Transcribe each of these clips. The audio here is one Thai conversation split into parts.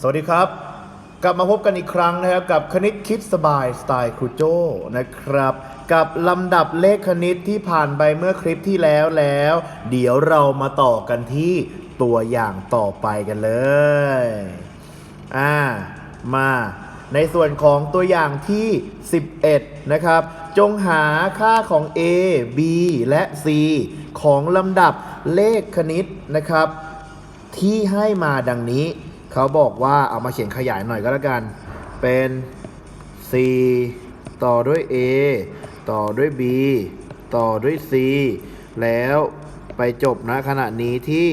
สวัสดีครับ กลับมาพบกันอีกครั้งนะครับกับคณิตคิดสบายสไตล์ครูโจนะครับ กับลำดับเลขคณิตที่ผ่านไปเมื่อคลิปที่แล้วแล้ว เดี๋ยวเรามาต่อกันที่ตัวอย่างต่อไปกันเลยอ่ามาในส่วนของตัวอย่างที่ 11 นะครับ จงหาค่าของ a b และ c ของลำดับเลขคณิตนะครับ ที่ให้มาดังนี้ เขาบอกว่าเอามาเขียนขยายหน่อยก็แล้วกัน เป็น c ต่อด้วย a ต่อด้วย b ต่อด้วย c แล้วไปจบนะขณะนี้ที่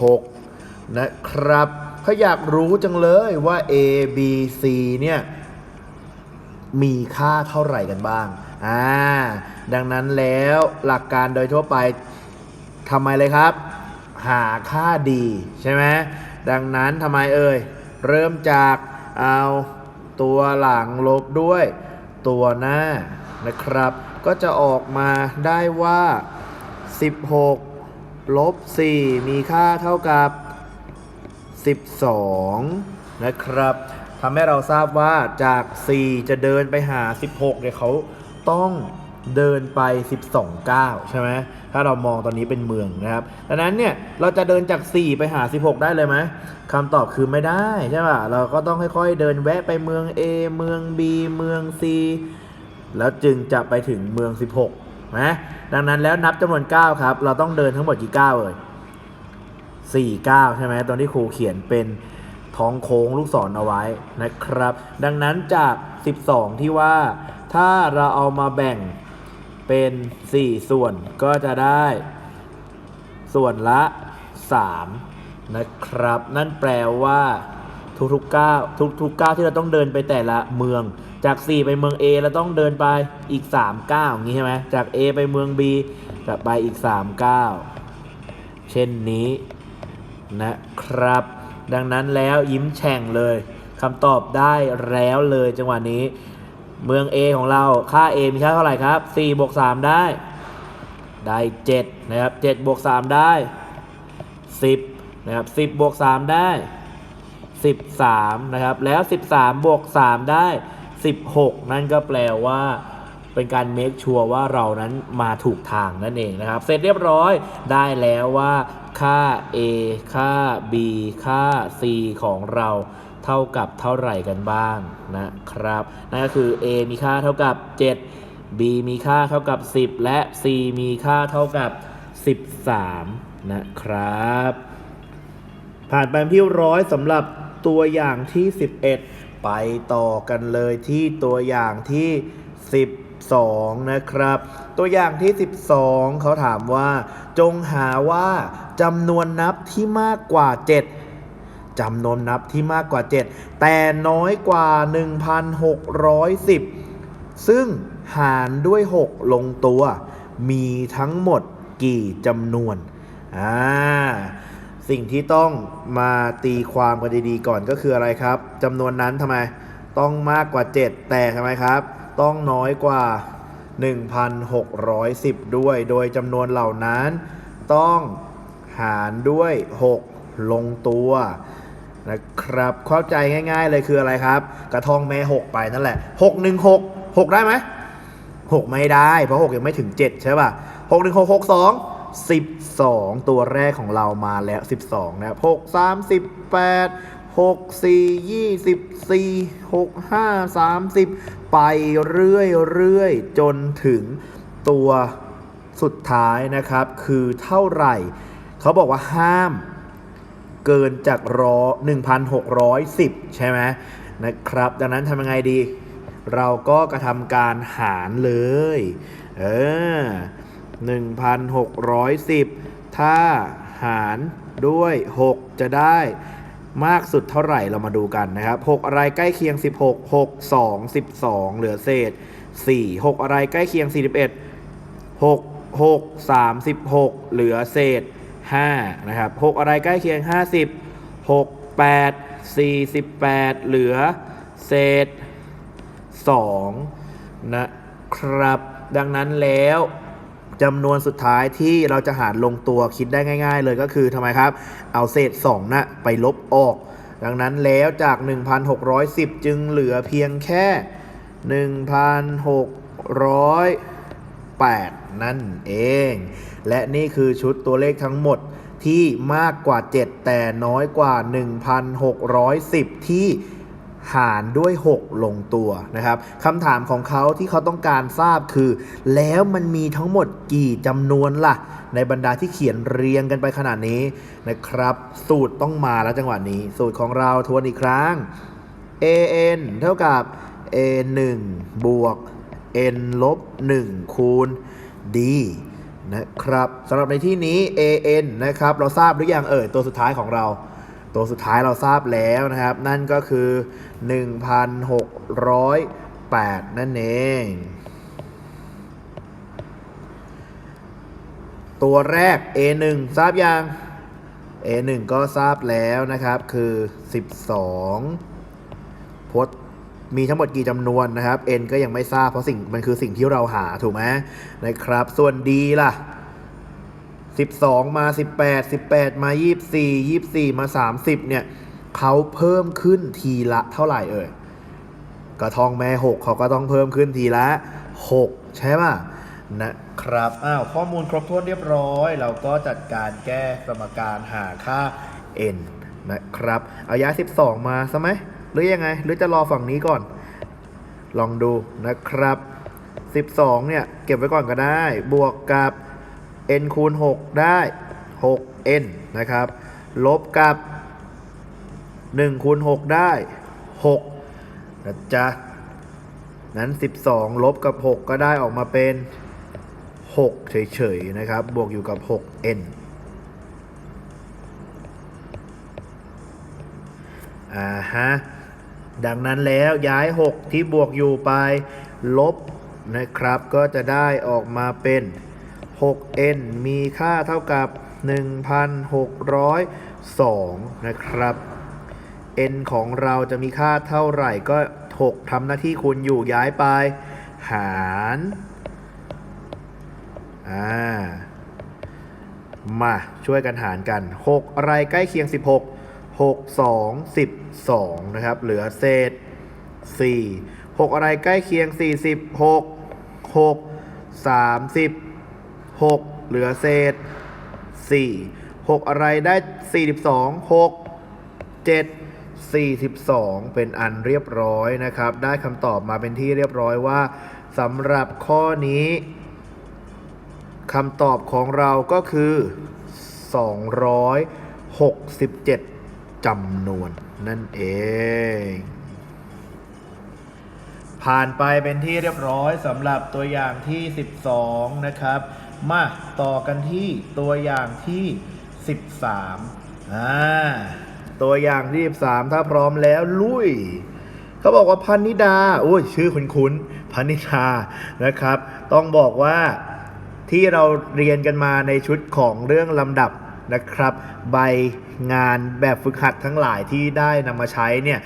16 นะครับเขาอยากรู้จังเลยว่า a b c เนี่ย มีค่าเท่าไหร่กันบ้าง อ่า ดังนั้นแล้วหลักการโดยทั่วไปทำไมเลยครับ หาค่าดีใช่ไหม ดังนั้นทำไมเอ่ย เริ่มจากเอาตัวหลังลบด้วยตัวหน้านะครับ ก็จะออกมาได้ว่า 16 ลบ 4 มีค่าเท่ากับ 12 นะครับทำให้เราทราบว่าจาก 4 จะเดินไปหา 16เนี่ยเขาต้องเดินไป 12ก้าวใช่ไหม ถ้าเรามองตอนนี้เป็นเมืองนะครับดังนั้นเนี่ยเราจะเดินจาก 4 ไปหา 16 ได้เลยไหมคำตอบคือไม่ได้ใช่ป่ะเราก็ต้องค่อยๆ เดินแวะไปเมือง A เมือง B เมือง C แล้วจึงจะไปถึงเมือง 16นะดังนั้นแล้วนับจำนวน 9 ครับ เราต้องเดินทั้งหมดกี่ก้าวเอ่ย49 ใช่ไหมตอนที่ครูเขียนเป็นท้องโค้งลูกศรเอาไว้นะครับ ดังนั้นจาก 12 ที่ว่า ถ้าเราเอามาแบ่ง เป็น 4 ส่วนก็จะได้ ส่วนละ 3 นะครับ นั่นแปลว่า ทุกๆก้าวทุกๆก้าวที่เราต้องเดินไปแต่ละเมือง จาก 4 ไปเมือง A เราต้องเดินไปอีก 3 ก้าวอย่างนี้ใช่ไหมจาก A ไปเมือง B จะไปอีก 3 ก้าวเช่นนี้นะครับ ดังนั้นแล้วยิ้มแฉ่งเลยคำตอบได้แล้วเลยจังหวะนี้ เมือง A ของเราค่า A มีค่าเท่าไหร่ครับ4บวก3ได้ ได้7นะครับ7บวก3ได้ 10นะครับ10บวก3ได้ 13นะครับแล้ว 13บวก3ได้ 16 นั่นก็แปลว่าเป็นการเมคชัวร์ว่าเรานั้นมาถูกทางนั่นเองนะครับ เสร็จเรียบร้อยได้แล้วว่าค่า a ค่า b ค่า c ของเรา เท่ากับเท่าไหร่กันบ้างนะครับนั่นก็คือ a มีค่าเท่ากับ 7 b มีค่าเท่ากับ 10 และ c มีค่าเท่ากับ 13 นะครับ ผ่านไปที่ร้อยสำหรับตัวอย่างที่ 11 ไปต่อกันเลยที่ตัวอย่างที่ 12 นะครับ ตัวอย่างที่ 12 เขาถามว่า จงหาว่าจำนวนนับที่มากกว่า 7 จำนวนนับที่มากกว่า 7 แต่น้อยกว่า 1,610 ซึ่งหารด้วย 6 ลงตัว มีทั้งหมดกี่จำนวน อ่า สิ่งที่ต้องมาตีความกันดีๆก่อนก็คืออะไรครับจำนวนนั้นทำไม ต้องมากกว่า 7 แต่ทำไมครับ ต้องน้อยกว่า 1,610 ด้วย โดยจำนวนเหล่านั้นต้องหารด้วย 6 ลงตัว นะครับเข้าใจง่ายๆเลยคืออะไรครับ กระทองแม่6ไปนั่นแหละ6 1 6 6ได้ไหม6ไม่ได้เพราะ6ยังไม่ถึง7ใช่ป่ะ6 1 6 6 2 12ตัวแรกของเรามาแล้ว12นะครับ6 38 6 4 24 6 5 30ไปเรื่อยๆจนถึงตัวสุดท้ายนะครับ คือเท่าไหร่ เขาบอกว่าห้าม เกินจากรอ1,610 ใช่ไหมนะครับ ดังนั้นทำยังไงดี เราก็กระทำการหารเลย เออ 1,610 ถ้าหารด้วย 6 จะได้มากสุดเท่าไหร่เรามาดูกันนะครับ 6 อะไรใกล้เคียง 16 6 2 12 เหลือเศษ 4 6 อะไรใกล้เคียง 41 6 6 36 เหลือเศษ 5นะครับ6อะไรใกล้เคียง 50 6 8 48 เหลือเศษ2นะครับ ดังนั้นแล้วจำนวนสุดท้ายที่เราจะหารลงตัวคิดได้ง่าย ๆ เลยก็คือทำไมครับ เอาเศษ2นะไปลบออก ดังนั้นแล้วจาก 1,610 จึงเหลือเพียงแค่ 8 นั่นเอง และนี่คือชุดตัวเลขทั้งหมดที่มากกว่า 7 แต่น้อยกว่า 1,610 ที่หารด้วย 6 ลงตัวนะครับคำถามของเขาที่เขาต้องการทราบคือ แล้วมันมีทั้งหมดกี่จำนวนล่ะ ในบรรดาที่เขียนเรียงกันไปขนาดนี้นะครับ สูตรต้องมาแล้วจังหวะนี้ สูตรของเราทวนอีกครั้ง an เท่ากับ a 1บวก n ลบ1คูณ d นะครับสำหรับในที่นี้ an นะครับเราทราบหรือยังเอ่ยตัวสุดท้ายของเรา ตัวสุดท้ายเราทราบแล้วนะครับ นั่นก็คือ 1,608 นั่นเองตัวแรก A1 ทราบยัง A1 ก็ทราบแล้วนะครับคือ 12 พจน์ มีทั้งหมดกี่จำนวนนะครับ N ก็ยังไม่ทราบเพราะสิ่งมันคือสิ่งที่เราหาถูกไหมนะครับ ส่วน D ล่ะ 12 มา 18 18 มา 24 24 มา 30 เนี่ยเขาเพิ่มขึ้นทีละเท่าไหร่เอ่ยกระทองแม่ 6 เขาก็ต้องเพิ่มขึ้นทีละ 6 ใช่ป่ะนะครับ อ้าว ข้อมูลครบถ้วนเรียบร้อย เราก็จัดการแก้สมการหาค่า n นะครับ เอาย้าย 12 มาซะไหม หรือยังไง หรือจะรอฝั่งนี้ก่อน ลองดูนะครับ 12 เนี่ย เก็บไว้ก่อนก็ได้ บวกกับ n คูณ 6 ได้ 6n นะครับ ลบกับ 1 คูณ 6 ได้ 6 นะจ๊ะ นั้น 12 ลบกับ 6 ก็ได้ออกมาเป็น 6 เฉยๆ นะครับ บวกอยู่กับ 6n อ่าฮะ ดังนั้นแล้วย้าย 6 ที่บวกอยู่ไปลบนะครับ ก็จะได้ออกมาเป็น 6n มีค่าเท่ากับ 1,602 นะครับ n ของเราจะมีค่าเท่าไหร่ก็ 6ทำหน้าที่คูณอยู่ย้ายไป หารอ่ามาช่วยกันหารกัน 6 อะไรใกล้เคียง 16 6 2 12 นะครับ เหลือเศษ 4 6 อะไรใกล้เคียง 46 6 30 6เหลือเศษ 4 6 อะไรได้ 42 6 7 42 เป็นอันเรียบร้อยนะครับ ได้คำตอบมาเป็นที่เรียบร้อยว่าสำหรับข้อนี้คำตอบของเราก็คือ 267 จำนวนนั่นเอง ผ่านไปเป็นที่เรียบร้อยสำหรับตัวอย่างที่ 12 นะครับ มาต่อกันที่ตัวอย่างที่ 13อ่าตัวอย่างที่ 13 ถ้าพร้อมแล้วลุยเขาบอกว่าพันนิดา โอ้ยชื่อคุ้นๆพันนิดานะครับ ต้องบอกว่าที่เราเรียนกันมาในชุดของเรื่องลำดับนะครับ ใบ งานแบบฝึกหัดทั้งหลายที่ได้นำมาใช้เนี่ย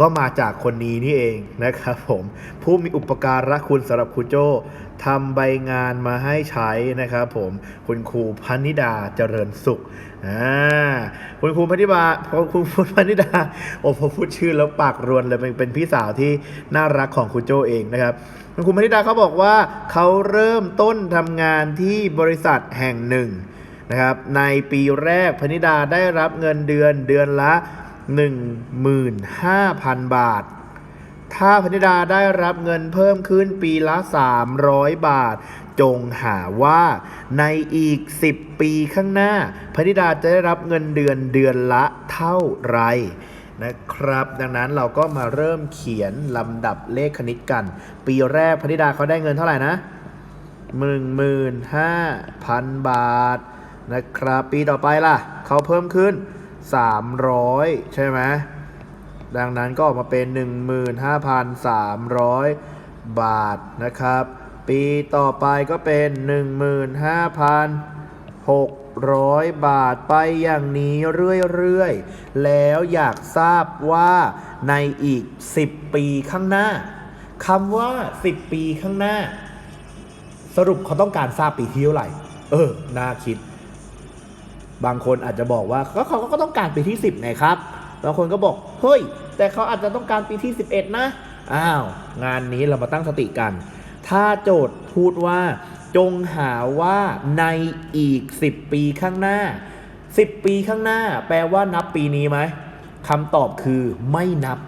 ก็มาจากคนนี้นี่เองนะครับผมผู้มีอุปการะคุณสำหรับครูโจทำใบงานมาให้ใช้นะครับผมคุณครูพนิดาเจริญสุขอ่าคุณครูพนิดาคุณครูพนิดาโอ้พอพูดชื่อแล้วปากรวนเลยเป็นเป็นพี่สาวที่น่ารักของครูโจเองนะครับคุณครูพนิดาเขาบอกว่าเขาเริ่มต้นทำงานที่บริษัทแห่งหนึ่ง นะครับในปีแรกพนิดาได้รับเงินเดือนเดือนละ 15,000 บาท ถ้าพนิดาได้รับเงินเพิ่มขึ้นปีละ 300 บาท จงหาว่าในอีก 10 ปีข้างหน้าพนิดาจะได้รับเงินเดือนเดือนละเท่าไหร่นะครับ ดังนั้นเราก็มาเริ่มเขียนลำดับเลขคณิตกัน ปีแรกพนิดาเขาได้เงินเท่าไหร่นะหนึ่งหมื่นห้าพันบาท นะครับ ปีต่อไปล่ะ เขาเพิ่มขึ้น 300 ใช่ไหมดังนั้นก็ออกมาเป็น 15,300 บาทนะครับ ปีต่อไปก็เป็น 15,600 บาทไปอย่างนี้เรื่อยๆ แล้วอยากทราบว่าในอีก 10 ปีข้างหน้าคำว่า 10 ปีข้างหน้า สรุปเขาต้องการทราบปีที่เท่าไหร่ เออ น่าคิด บางคนอาจจะบอกว่าก็เขาก็ต้องการปีที่ 10ไงครับบางคนก็บอกเฮ้ย แต่เขาอาจจะต้องการปีที่ 11 นะอ้าวงานนี้เรามาตั้งสติกัน ถ้าโจทย์พูดว่า จงหาว่าในอีก 10 ปีข้างหน้า 10 ปีข้างหน้า แปลว่านับปีนี้ไหมคำตอบคือไม่นับ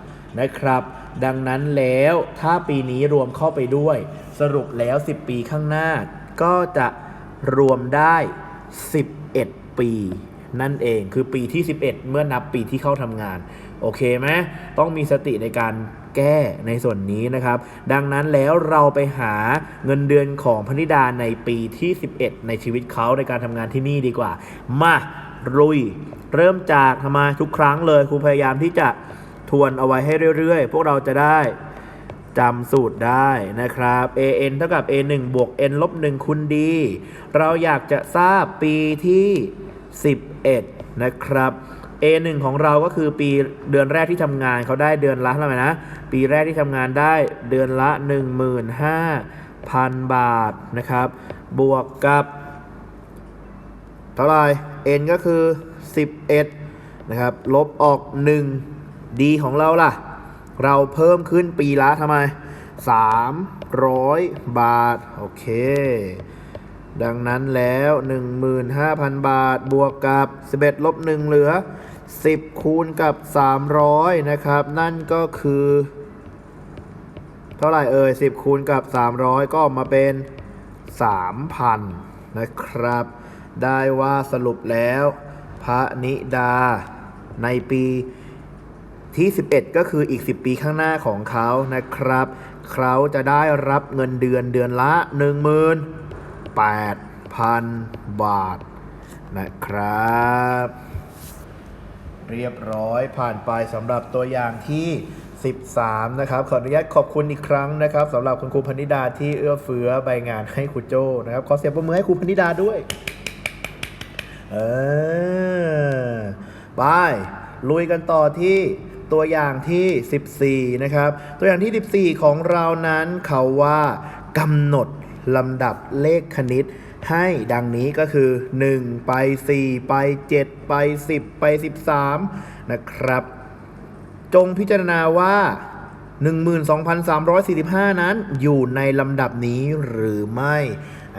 นะครับ ดังนั้นแล้วถ้าปีนี้รวมเข้าไปด้วย สรุปแล้ว 10 ปีข้างหน้า ก็จะรวมได้ 11 ปีนั่นเองคือปีที่ 11 เมื่อนับปีที่เข้าทำงาน โอเคไหมต้องมีสติในการแก้ในส่วนนี้นะครับ ดังนั้นแล้วเราไปหาเงินเดือนของพนิดาในปีที่ 11 ในชีวิตเขาในการทำงานที่นี่ดีกว่า มาลุย เริ่มจากทำไมทุกครั้งเลยครูพยายามที่จะทวนเอาไว้ให้เรื่อยๆ พวกเราจะได้ จำสูตรได้นะครับ an เท่ากับ a 1บวก n ลบ1คูณ d เราอยากจะทราบปีที่ 11 นะครับ A 1ของเราก็คือปีเดือนแรกที่ทำงานเขาได้เดือนละเท่าไหร่นะ ปีแรกที่ทำงานได้เดือนละ 15,000 บาทนะครับ บวกกับ เท่าไหร่ n ก็คือ 11 นะครับ ลบออก 1 d ของเราล่ะ เราเพิ่มขึ้นปีละทำไม 300 บาท โอเค ดังนั้นแล้ว 15,000 บาทบวกกับ 11ลบ1เหลือ 10 คูณกับ 300 นะครับ นั่นก็คือ เท่าไหร่เอ่ย 10 คูณกับ 300 ก็ออกมาเป็น 3,000 นะครับ ได้ว่าสรุปแล้ว พระนิดาในปี ที่ 11 ก็คืออีก 10 ปีข้างหน้าของเขานะครับ เขาจะได้รับเงินเดือนเดือนละ 18,000 บาทนะครับ เรียบร้อยผ่านไปสำหรับตัวอย่างที่ 13 นะครับ ขออนุญาตขอบคุณอีกครั้งนะครับสำหรับคุณครูพนิดาที่เอื้อเฟื้อใบงานให้ครูโจนะครับ ขอเสียงประมือให้ครูพนิดาด้วย เออไปลุยกันต่อที่ ตัวอย่างที่ 14 นะครับ ตัวอย่างที่ 14 ของเรานั้นเขาว่ากำหนดลำดับเลขคณิตให้ดังนี้ก็คือ 1 ไป 4 ไป 7 ไป 10 ไป 13 นะครับ จงพิจารณาว่า 12,345 นั้นอยู่ในลำดับนี้หรือไม่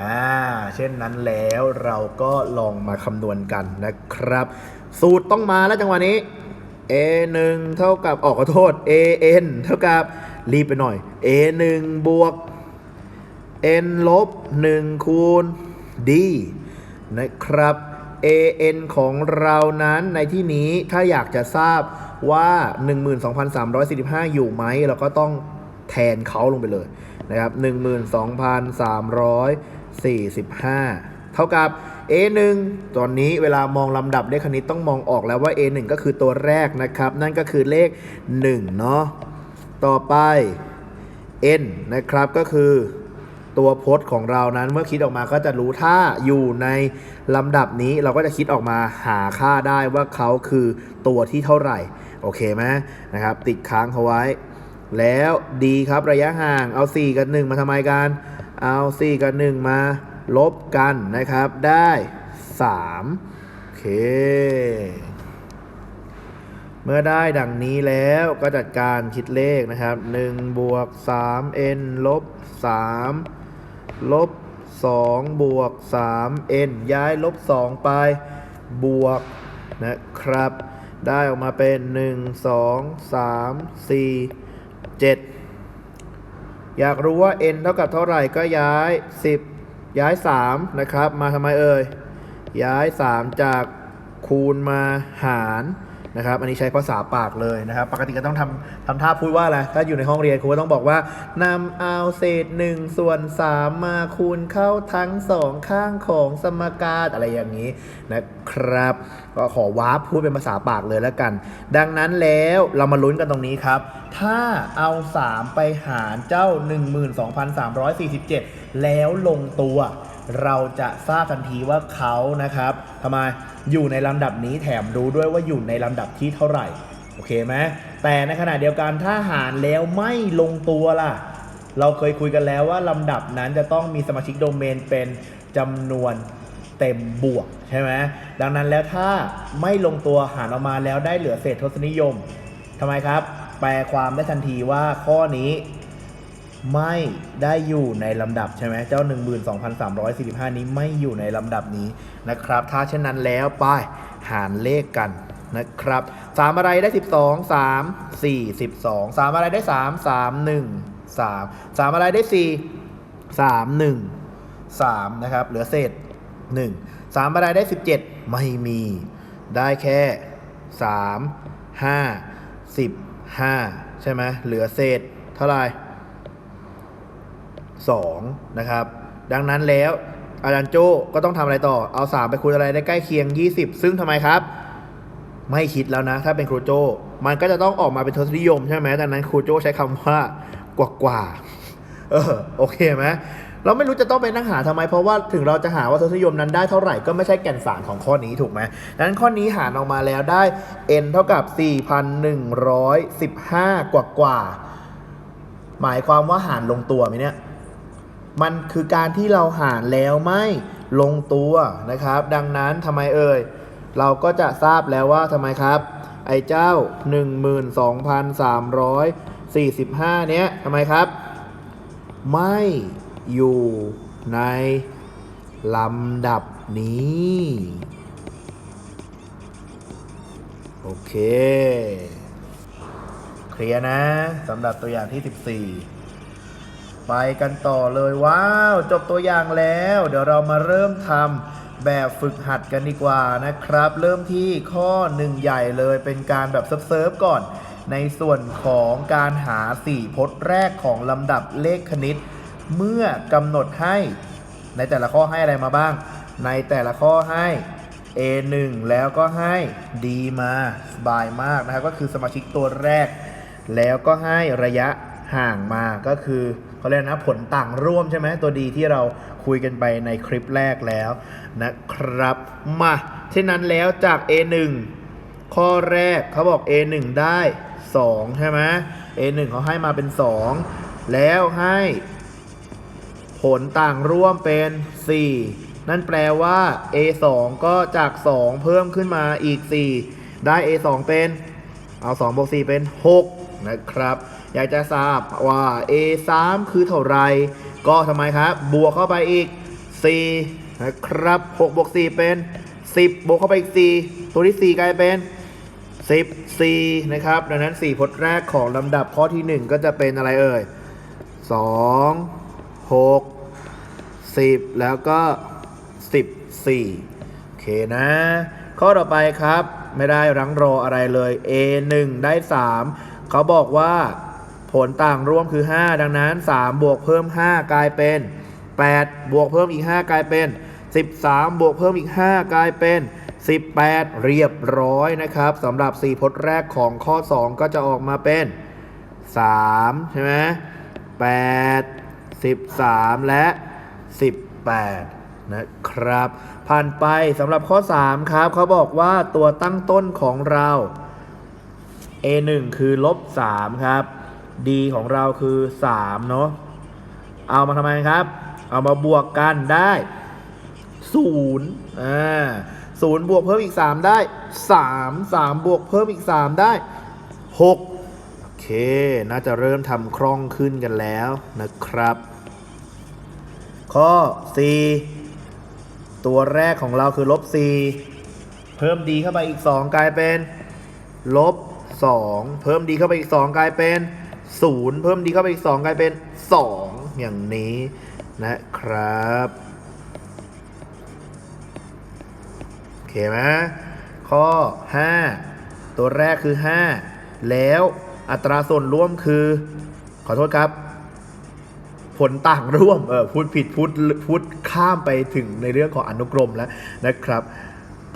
อ่าเช่นนั้นแล้วเราก็ลองมาคำนวณกันนะครับ สูตรต้องมาแล้วจังหวะนี้ a 1เท่ากับออกขอโทษ a n เท่ากับรีบไปหน่อย a 1บวก n ลบ1คูณ d นะครับ an ของเรานั้นในที่นี้ถ้าอยากจะทราบว่า 12,345 อยู่ไหมเราก็ต้องแทนเขาลงไปเลยนะครับ 12,345 เท่ากับ A1 ตอนนี้เวลามองลำดับเลขคณิตต้องมองออกแล้วว่า A1 ก็คือตัวแรกนะครับ นั่นก็คือเลข1เนาะต่อไป N นะครับก็คือตัวพจน์ของเรานั้นเมื่อคิดออกมาก็จะรู้ถ้าอยู่ในลำดับนี้เราก็จะคิดออกมาหาค่าได้ว่าเขาคือตัวที่เท่าไหร่ โอเคไหมนะครับ ติดค้างเขาไว้ แล้วดีครับระยะห่างเอา 4 กับ 1 มาทำไมกัน เอา 4 กับ 1 มา ลบกันนะครับได้3โอเค เมื่อได้ดังนี้แล้วก็จัดการคิดเลขนะครับ1บวก 3n ลบ 3 ลบ 2 บวก 3n ย้ายลบ 2 ไปบวกนะครับ ได้ออกมาเป็น 1 2 3 4 7อยากรู้ว่า n เท่ากับเท่าไหร่ก็ย้าย 10 ย้าย 3 นะครับ มาทำไมเอ่ย ย้าย 3 จากคูณมาหาร นะครับ อันนี้ใช้ภาษาปากเลยนะครับ ปกติก็ต้องทำทำท่าพูดว่าอะไร ถ้าอยู่ในห้องเรียนครูก็ต้องบอกว่านำเอาเศษ1ส่วน3มาคูณเข้าทั้ง2ข้างของสมการอะไรอย่างนี้นะครับ ก็ขอวาร์ปพูดเป็นภาษาปากเลยแล้วกัน ดังนั้นแล้วเรามาลุ้นกันตรงนี้ครับ ถ้าเอา 3 ไปหารเจ้า 12,347 แล้วลงตัว เราจะทราบทันทีว่าเขานะครับทำไมอยู่ในลำดับนี้แถมรู้ด้วยว่าอยู่ในลำดับที่เท่าไหร่โอเคไหมแต่ในขณะเดียวกันถ้าหารแล้วไม่ลงตัวล่ะ เราเคยคุยกันแล้วว่าลำดับนั้นจะต้องมีสมาชิกโดเมนเป็นจำนวนเต็มบวกใช่ไหมดังนั้นแล้วถ้าไม่ลงตัวหารออกมาแล้วได้เหลือเศษทศนิยมทำไมครับ แปลความได้ทันทีว่าข้อนี้ ไม่ได้อยู่ในลำดับใช่ไหมเจ้า 12,345 นี้ไม่อยู่ในลำดับนี้นะครับ ถ้าเช่นนั้นแล้วไปหารเลขกันนะครับ 3 อะไรได้ 12 3 4 12 3 อะไรได้ 3 3 1 3 3 อะไรได้ 4 3 1 3 นะครับ เหลือเศษ 1 3 อะไรได้ 17 ไม่มี ได้แค่ 3 5 15 ใช่ไหมเหลือเศษเท่าไหร่ 2 นะครับ ดังนั้นแล้วอาจารย์โจก็ต้องทำอะไรต่อ เอา 3 ไปคูณอะไรได้ใกล้เคียง 20 ซึ่งทำไมครับ ไม่คิดแล้วนะ ถ้าเป็นครูโจ มันก็จะต้องออกมาเป็นทศนิยมใช่ไหมดังนั้นครูโจใช้คำว่ากว่ากว่าเออโอเคไหมเราไม่รู้จะต้องไปนั่งหาทำไม เพราะว่าถึงเราจะหาว่าทศนิยมนั้นได้เท่าไหร่ก็ไม่ใช่แก่นสารของข้อนี้ถูกไหมดังนั้นข้อนี้หารออกมาแล้วได้ n เท่ากับ 4,115 กว่ากว่า หมายความว่าหารลงตัวไหมเนี่ย มันคือการที่เราหารแล้วไม่ลงตัวนะครับ ดังนั้นทำไมเอ่ย เราก็จะทราบแล้วว่าทำไมครับ ไอ้เจ้า 12,345 เนี้ยทำไมครับ ไม่อยู่ในลำดับนี้ โอเค เคลียร์นะสำหรับตัวอย่างที่ 14 ไปกันต่อเลยว้าว จบตัวอย่างแล้ว เดี๋ยวเรามาเริ่มทำแบบฝึกหัดกันดีกว่านะครับ เริ่มที่ข้อหนึ่งใหญ่เลยเป็นการแบบเซิร์ฟก่อน ในส่วนของการหา4พจน์แรกของลำดับเลขคณิต เมื่อกำหนดให้ ในแต่ละข้อให้อะไรมาบ้าง ในแต่ละข้อให้ A1 แล้วก็ให้ D มาสบายมากนะครับ ก็คือสมาชิกตัวแรก แล้วก็ให้ระยะห่างมาก็คือ เขาเรียกนะผลต่างร่วมใช่ไหมตัวดีที่เราคุยกันไปในคลิปแรกแล้วนะครับมาเช่นนั้นแล้วจาก A1 ข้อแรกเขาบอก A1 ได้ 2 ใช่ไหม A1 เขาให้มาเป็น 2 แล้วให้ผลต่างร่วมเป็น 4 นั่นแปลว่า A2 ก็จาก 2 เพิ่มขึ้นมาอีก 4 ได้ A2 เป็น เอา2บวก4เป็น 6 นะครับ อยากจะทราบว่า A3 คือเท่าไร ก็ทำไมครับ บวกเข้าไปอีก 4 นะครับ6บวก4เป็น 10 บวกเข้าไปอีก 4 ตัวที่ 4 กลายเป็น 14 นะครับ ดังนั้น 4 พจน์แรกของลำดับข้อที่ 1 ก็จะเป็นอะไรเอ่ย 2 6 10 แล้วก็ 14 โอเคนะ ข้อต่อไปครับ ไม่ได้รังรออะไรเลย A1 ได้ 3 เขาบอกว่า ผลต่างร่วมคือ 5 ดังนั้น 3 บวกเพิ่ม 5 กลายเป็น 8 บวกเพิ่มอีก 5 กลายเป็น 13 บวกเพิ่มอีก 5 กลายเป็น 18 เรียบร้อยนะครับสำหรับ 4พจน์แรกของข้อ 2 ก็จะออกมาเป็น 3 ใช่ไหม8 13 และ 18 นะครับ ผ่านไปสำหรับข้อ 3 ครับ เขาบอกว่าตัวตั้งต้นของเรา A1 คือลบ3ครับ D ของเราคือ3เนาะเอามาทำไมครับ เอามาบวกกันได้0อ่า0บวกเพิ่มอีก 3 ได้ 3 3 บวกเพิ่มอีก 3 ได้ 6 โอเค น่าจะเริ่มทำคล่องขึ้นกันแล้วนะครับ ข้อ 4 ตัวแรกของเราคือลบ 4 เพิ่มดีเข้าไปอีก 2 กลายเป็นลบ 2 เพิ่มดีเข้าไปอีก 2 กลายเป็น 0 เพิ่มดีเข้าไปอีก 2 กลายเป็น 2 อย่างนี้นะครับ โอเคไหมข้อ 5 ตัวแรกคือ 5 แล้วอัตราส่วนร่วมคือ ขอโทษครับ ผลต่างร่วม เออพูดผิดพูดพูดข้ามไปถึงในเรื่องของอนุกรมแล้วนะครับ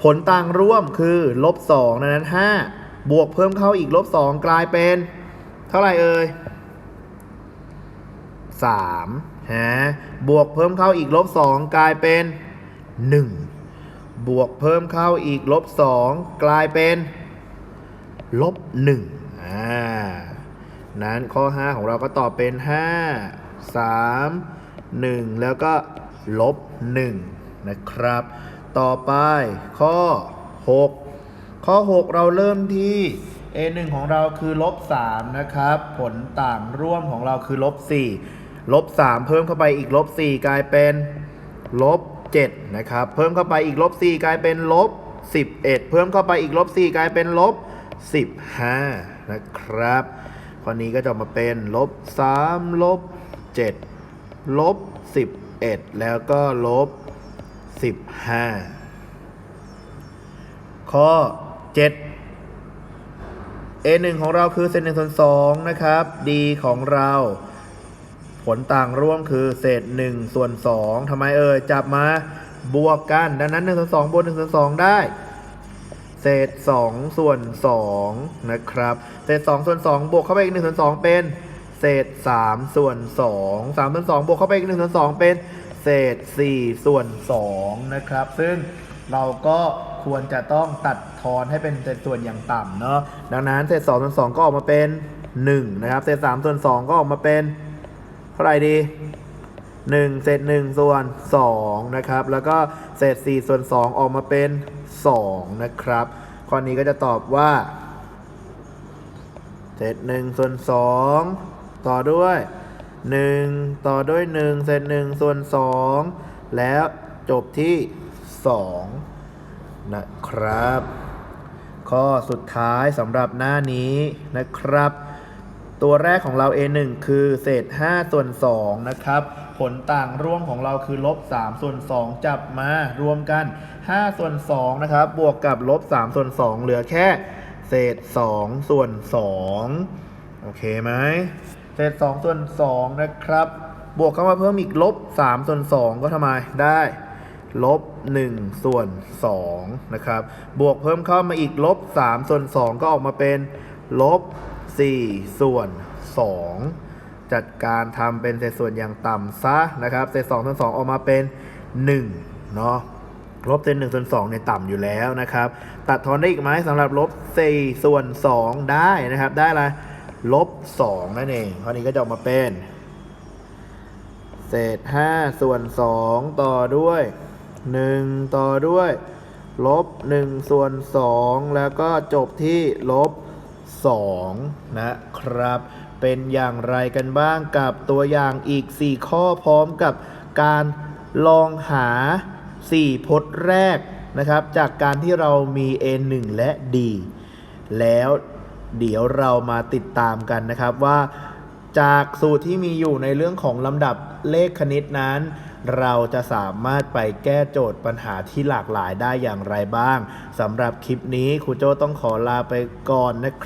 ผลต่างร่วมคือลบสองดังนั้น5บวกเพิ่มเข้าอีกลบสองกลายเป็น เท่าไหร่เอ่ย3ฮะบวกเพิ่มเข้าอีกลบสองกลายเป็น1บวกเพิ่มเข้าอีกลบสองกลายเป็นลบ1อ่านั้นข้อ 5 ของเราก็ตอบเป็น 5 3 1 แล้วก็ลบ1นะครับ ต่อไปข้อ 6 ข้อ 6 เราเริ่มที่ a1 ของเราคือลบ3นะครับ ผลต่างร่วมของเราคือลบ4ลบ3เพิ่มเข้าไปอีกลบ4กลายเป็นลบ7นะครับ เพิ่มเข้าไปอีกลบ4กลายเป็นลบ11 เพิ่มเข้าไปอีกลบ4กลายเป็นลบ15นะครับข้อนี้ก็จะมาเป็นลบ3ลบ7ลบ11 แล้วก็ลบ15ข้อ 7 a1 ของเราคือเศษ1ส่วน2นะครับ d ของเรา ผลต่างร่วมคือเศษ1ส่วน2ทำไมเอ่ยจับมาบวกกัน ดังนั้น1ส่วน2บวก1ส่วน2ได้ เศษ2ส่วน2นะครับ เศษ2ส่วน2บวกเข้าไปอีก1ส่วน2เป็นเศษ3ส่วน2 3ส่วน2บวกเข้าไปอีก1ส่วน2เป็นเศษ4ส่วน2นะครับ ซึ่ง เราก็ควรจะต้องตัดทอนให้เป็นเศษส่วนอย่างต่ำเนาะดังนั้นเศษ2ส่วน2ก็ออกมาเป็น 1 นะครับ เศษ3ส่วน2ก็ออกมาเป็นเท่าไหร่ดี 1 เศษ1ส่วน2นะครับ แล้วก็เศษ4ส่วน2ออกมาเป็น2นะครับ ข้อนี้ก็จะตอบว่า เศษ1ส่วน2ต่อด้วย 1 ต่อด้วย 1 เศษ1ส่วน2แล้วจบที่ 2 นะครับ ข้อสุดท้ายสำหรับหน้านี้นะครับ ตัวแรกของเรา a1 คือเศษ 5 ส่วน 2 นะครับ ผลต่างร่วมของเราคือลบ 3 ส่วน 2 จับมารวมกัน 5 ส่วน 2 นะครับ บวกกับลบ 3 ส่วน 2 เหลือแค่เศษ 2 ส่วน 2 โอเคไหมเศษ 2 ส่วน 2 นะครับ บวกเข้ามาเพิ่มอีกลบ 3 ส่วน 2 ก็ทำไมได้ ลบ1ส่วน2นะครับ บวกเพิ่มเข้ามาอีกลบ3ส่วน 2 ก็ออกมาเป็นลบ4ส่วน 2 จัดการทำเป็นเศษส่วนอย่างต่ำซะนะครับ เศษ2ส่วน 2 ออกมาเป็น1เนาะลบเศษ1ส่วน2เนี่ยต่ำอยู่แล้วนะครับ ตัดทอนได้อีกไหมสำหรับลบ4ส่วน 2 ได้นะครับ ได้อะไรลบ2นั่นเองข้อนี้ก็จะออกมาเป็นเศษ5ส่วน 2 ต่อด้วย 1 ต่อด้วย ลบ 1 ส่วน 2 แล้วก็จบที่ลบ 2 นะครับ เป็นอย่างไรกันบ้างกับตัวอย่างอีก 4 ข้อพร้อมกับการลองหา 4 พจน์แรกนะครับ จากการที่เรามี A1 และ D แล้วเดี๋ยวเรามาติดตามกันนะครับว่า จากสูตรที่มีอยู่ในเรื่องของลำดับเลขคณิตนั้น เราจะสามารถไปแก้โจทย์ปัญหาที่หลากหลายได้อย่างไรบ้างสำหรับคลิปนี้ครูโจ้ต้องขอลาไปก่อนนะครับ